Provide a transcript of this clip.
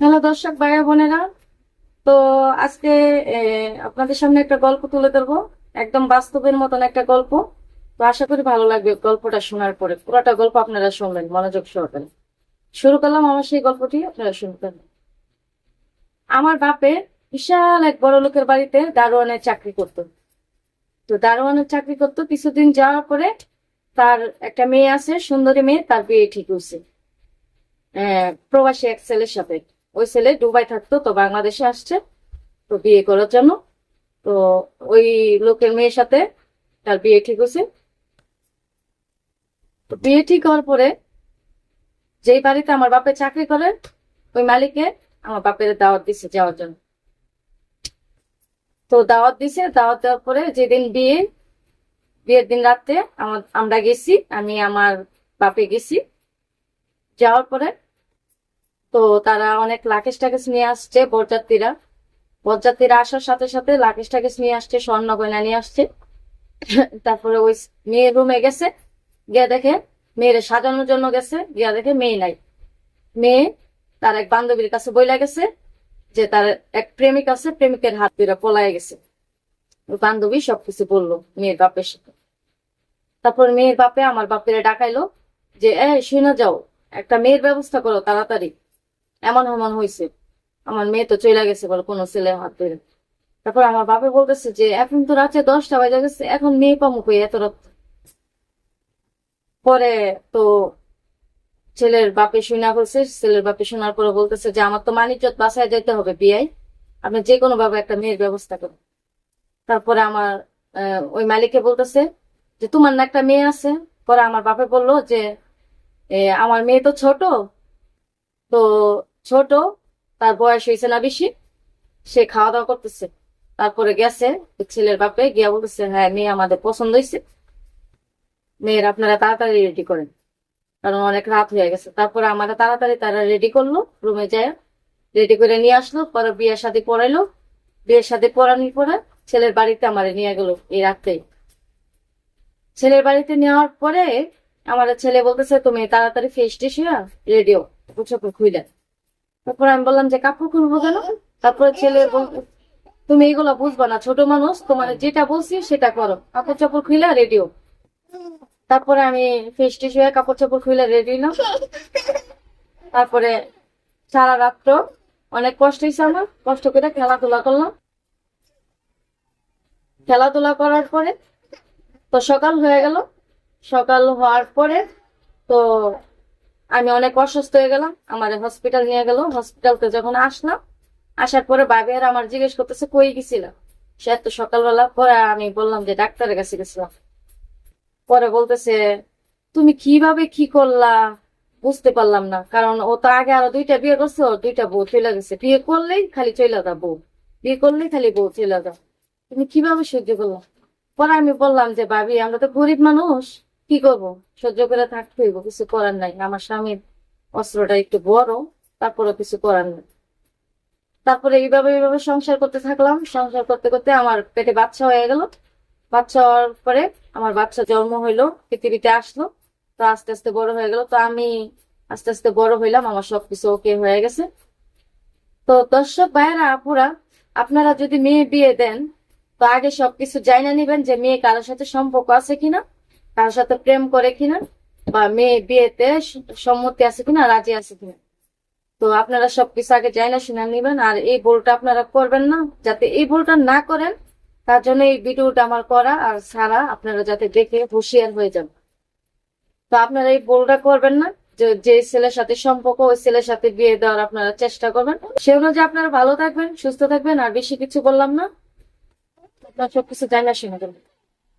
Hello দর্শক ভাইয়া বোনেরা। তো আজকে আপনাদের সামনে একটা গল্প তুলে ধরবো। একদম বাস্তবের মতন একটা গল্প। তো আশা করি ভালো লাগবে গল্পটা শোনার পরে। পুরোটা গল্প আপনারা শুনবেন মনোযোগ সহকারে। শুরু করলাম আমার সেই গল্পটি, আপনারা শুনবেন আমার বাপে বিশাল এক বড় লোকের বাড়িতে দারোয়ানের চাকরি করতো। তো দারোয়ানের চাকরি করতো, কিছুদিন যাওয়ার পরে তার একটা মেয়ে আছে, সুন্দরী মেয়ে, তার বিয়ে ঠিক হয়েছে। প্রবাসী এক ছেলের সাথে। ওই ছেলে দুবাই থাকতো তো বাংলাদেশে আসছে তো বিয়ে করার জন্য। তো ওই লোকের মেয়ের সাথে তার বিয়ে ঠিক হয়েছে। তো বিয়ে ঠিক হওয়ার পরে যেই বাড়িতে আমার বাপে চাকরি করে ওই মালিকে আমার বাপের দাওয়াত দিছে যাওয়ার জন্য। তো দাওয়াত দিছে দাওয়াত দেওয়ার পরে যেদিন বিয়ে বিয়ের দিন রাতে আমার আমরা গেছি আমি আমার বাপে গেছি। যাওয়ার পরে তো তারা অনেক লাকেশ টাকেশ নিয়ে আসছে বরযাত্রীরা। বরযাত্রীরা আসার সাথে সাথে লাকেশ টাকেশ নিয়ে আসছে, স্বর্ণ গয়না নিয়ে আসছে। তারপরে ওই মেয়ের রুমে গেছে। গিয়ে দেখে মেয়ের সাজানোর জন্য গেছে। গিয়া দেখে মেয়ে নাই। মেয়ে তার এক বান্ধবীর কাছে বইলা গেছে যে তার এক প্রেমিক আছে, প্রেমিকের হাত ধরে পলায় গেছে। বান্ধবী সবকিছু বলল মেয়ের বাপের সাথে। তারপর মেয়ের বাপে আমার বাপের ডাকাইলো যে এ শুনে যাও। একটা মেয়ের ব্যবস্থা করো তাড়াতাড়ি। এমন এমন হয়েছে আমার মেয়ে তো চলে গেছে বলে কোনো ছেলে হাত ধরে। তারপর আমার বাপে বলতেছে যে, এখন তো রাতে দশটা বাজে গেছে, এখন মেয়ে পামু কই এত রাত? পরে তো ছেলের বাপে শুনা বলছে, ছেলের বাপে শোনার পরে বলতেছে যে, আমার তো মানিজ্জত বাসায় যেতে হবে বিয়াই, আপনি যে কোনো ভাবে একটা মেয়ের ব্যবস্থা করুন। তারপরে আমার ওই মালিককে বলতেছে যে, তোমার না একটা মেয়ে আছে? পরে আমার বাপে বলল যে আমার মেয়ে তো ছোট, তো ছোট, তার বয়স হয়েছে না বেশি, সে খাওয়া দাওয়া করতেছে। তারপরে গেছে ছেলের বাপে গিয়া বলতেছে হ্যাঁ মেয়ে আমাদের পছন্দ হয়েছে। মেয়ের আপনারা তাড়াতাড়ি রেডি করেন। কারণ অনেক রাত হয়ে গেছে। তারপরে আমাদের তাড়াতাড়ি তারা রেডি করল রুমে যায়। রেডি করে নিয়ে আসলো, পরে বিয়ের সাথে পড়াইলো। বিয়ের সাথে পড়ানোর পরে ছেলের বাড়িতে আমারে নিয়ে গেল এই রাতেই ছেলের বাড়িতে নেওয়ার পরে আমার ছেলে বলতেছে, তুমি তাড়াতাড়ি ফেস টেস রেডিও পোছাপড় খুইলেন তারপর আমি বললাম যে কাপড় খুলবো কেন? তারপরে ছেলে তুমি এগুলো বুঝবা না, ছোট মানুষ, তোমার যেটা বলছি সেটা করো। কাপড় চাপড় খুইলা রেডিও তারপরে আমি ফেস টেস হয়ে কাপড় চাপড় খুইলা রেডি না তারপরে সারা রাত্র অনেক কষ্ট হয়েছে আমার, কষ্ট করে খেলাধুলা করলাম। খেলাধুলা করার পরে তো সকাল হয়ে গেল। সকাল হওয়ার পরে তো আমি অনেক অসুস্থ হয়ে গেলাম, আমার হসপিটাল নিয়ে গেল। হসপিটালতে যখন আসলাম, আসার পরে বাবি আর আমার জিজ্ঞেস করতেছে, কই গেছিলাম সে এত সকালবেলা, পরে আমি বললাম যে ডাক্তারের কাছে গেছিলাম। পরে বলতেছে, তুমি কীভাবে কি করলা? বুঝতে পারলাম না, কারণ ও তো আগে আরও দুইটা বিয়ে করছে, ওর দুইটা বউ চলে গেছে। বিয়ে করলেই খালি চলে দা বউ, বিয়ে করলেই খালি বউ চলে দা তুমি কীভাবে সহ্য করলাম পরে আমি বললাম যে, ভাবি, আমরা তো গরিব মানুষ। কি করব? সহ্য করে থাকতে হইব, কিছু করার নাই। আমার স্বামীর অস্ত্রটা একটু বড় তারপরে কিছু করার নেই। তারপরে এইভাবে এইভাবে সংসার করতে থাকলাম। সংসার করতে করতে আমার পেটে বাচ্চা হয়ে গেল। বাচ্চা হওয়ার পরে আমার বাচ্চা জন্ম হইল, পৃথিবীতে আসলো। তো আস্তে আস্তে বড় হয়ে গেল। তো আমি আস্তে আস্তে বড় হইলাম। আমার সবকিছু ওকে হয়ে গেছে। তো দর্শক ভাইয়েরা, আপুরা, আপনারা যদি মেয়ে বিয়ে দেন, তো আগে সবকিছু জানা নিবেন যে মেয়ে কারোর সাথে সম্পর্ক আছে কিনা। কারোর সাথে প্রেম করে কিনা বা মেয়ে বিয়েতে সম্মতি আছে কিনা, রাজি আছে কিনা। তো আপনারা সবকিছু আগে জানা শুনে নিবেন। আর এই ভুলটা আপনারা করবেন না। যাতে এই ভুলটা না করেন, তার জন্য এই ভিডিওটা আমার করা আর সারা আপনারা যাতে দেখে হুঁশিয়ার হয়ে যান। তো আপনারা এই ভুলটা করবেন না। যে ছেলের সাথে সম্পর্ক, ওই ছেলের সাথে বিয়ে দেওয়ার আপনারা চেষ্টা করবেন। সে অনুযায়ী আপনারা ভালো থাকবেন, সুস্থ থাকবেন। আর বেশি কিছু বললাম না। আপনারা সবকিছু জানা শুনে দেবেন